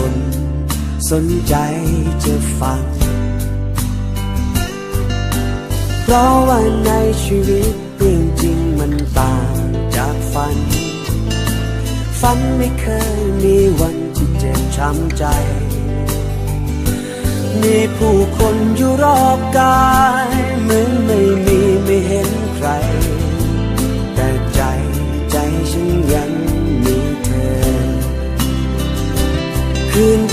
คนสนใจจะฟัง เพราะว่าในชีวิตเรื่องจริงมันต่างจากฝัน ฝันไม่เคยมีวันที่เจ็บช้ำใจ มีผู้คน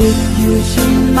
ดึกอยู่ใช่ไหม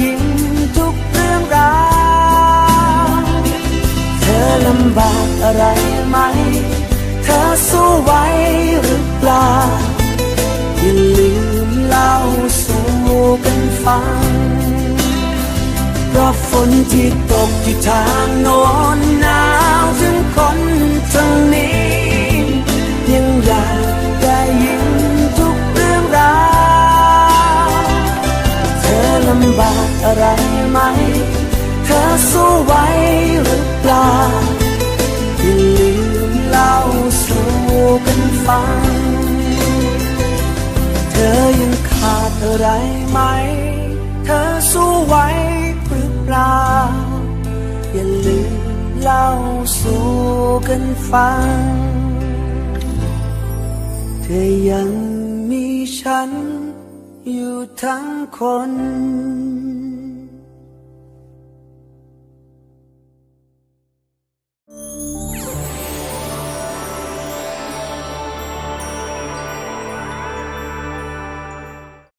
ยิ้มทุกเรื่องราวเธอลำบากอะไรไหม เธอสู้ไหวหรือเปล่า อย่าลืมเล่าสู่กันฟังเพราะฝนที่ตกที่ทางำบากอะไรไหม เธอสู้ไหวหรือเปล่าอย่าลืมเล่าสู่กันฟัง เธอยังขาดอะไรไหม เธอสู้ไหวหรือเปล่าอย่าลืมเล่าสู่กันฟัง เธอยังมีฉัน อยู่ทั้งคน